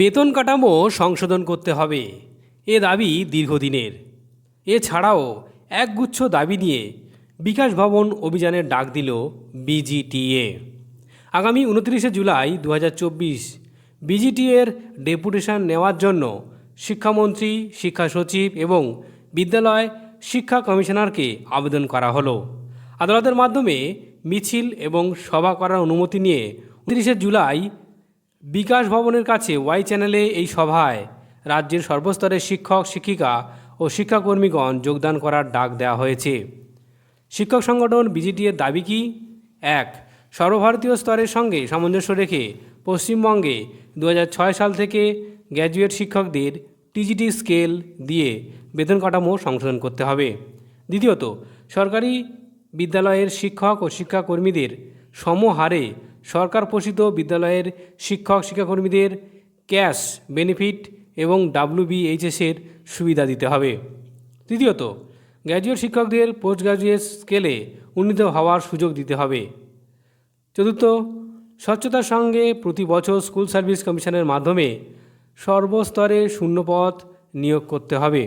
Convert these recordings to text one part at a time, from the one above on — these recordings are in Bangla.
বেতন কাঠামো সংশোধন করতে হবে। এ দাবি দীর্ঘদিনের। এছাড়াও একগুচ্ছ দাবি নিয়ে বিকাশ ভবন অভিযানের ডাক দিল বিজিটিএ। আগামী উনত্রিশে জুলাই দু হাজার চব্বিশ বিজিটিএর ডেপুটেশন নেওয়ার জন্য শিক্ষামন্ত্রী, শিক্ষা সচিব এবং বিদ্যালয় শিক্ষা কমিশনারকে আবেদন করা হলো। আদালতের মাধ্যমে মিছিল এবং সভা করার অনুমতি নিয়ে উনত্রিশে জুলাই বিকাশ ভবনের কাছে ওয়াই চ্যানেলে এই সভায় রাজ্যের সর্বস্তরের শিক্ষক, শিক্ষিকা ও শিক্ষাকর্মীগণ যোগদান করার ডাক দেওয়া হয়েছে। শিক্ষক সংগঠন বিজিটিএর দাবি কি? এক, সর্বভারতীয় স্তরের সঙ্গে সামঞ্জস্য রেখে পশ্চিমবঙ্গে দু হাজার ছয় সাল থেকে গ্র্যাজুয়েট শিক্ষকদের টিজিটি স্কেল দিয়ে বেতন কাঠামো সংশোধন করতে হবে। দ্বিতীয়ত, সরকারি বিদ্যালয়ের শিক্ষক ও শিক্ষাকর্মীদের সমহারে সরকার পোষিত বিদ্যালয়ের শিক্ষক, শিক্ষাকর্মীদের ক্যাশ বেনিফিট এবং ডাব্লিউবিএইচএসের সুবিধা দিতে হবে। তৃতীয়ত, গ্র্যাজুয়েট শিক্ষকদের পোস্ট গ্র্যাজুয়েট স্কেলে উন্নীত হওয়ার সুযোগ দিতে হবে। চতুর্থ, স্বচ্ছতার সঙ্গে প্রতি বছর স্কুল সার্ভিস কমিশনের মাধ্যমে সর্বস্তরে শূন্যপদ নিয়োগ করতে হবে।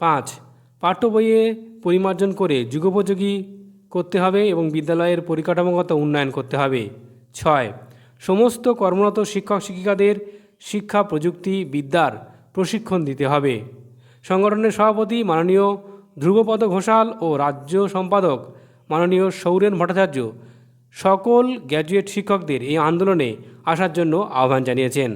পাঁচ, পাঠ্য বইয়ে পরিমার্জন করে যুগোপযোগী করতে হবে এবং বিদ্যালয়ের পরিকাঠামোগত উন্নয়ন করতে হবে। ছয়, সমস্ত কর্মরত শিক্ষক শিক্ষিকাদের শিক্ষা প্রযুক্তি বিদ্যার প্রশিক্ষণ দিতে হবে। সংগঠনের সভাপতি মাননীয় ধ্রুবপদ ঘোষাল ও রাজ্য সম্পাদক মাননীয় সৌরেন ভট্টাচার্য সকল গ্র্যাজুয়েট শিক্ষকদের এই আন্দোলনে আসার জন্য আহ্বান জানিয়েছেন।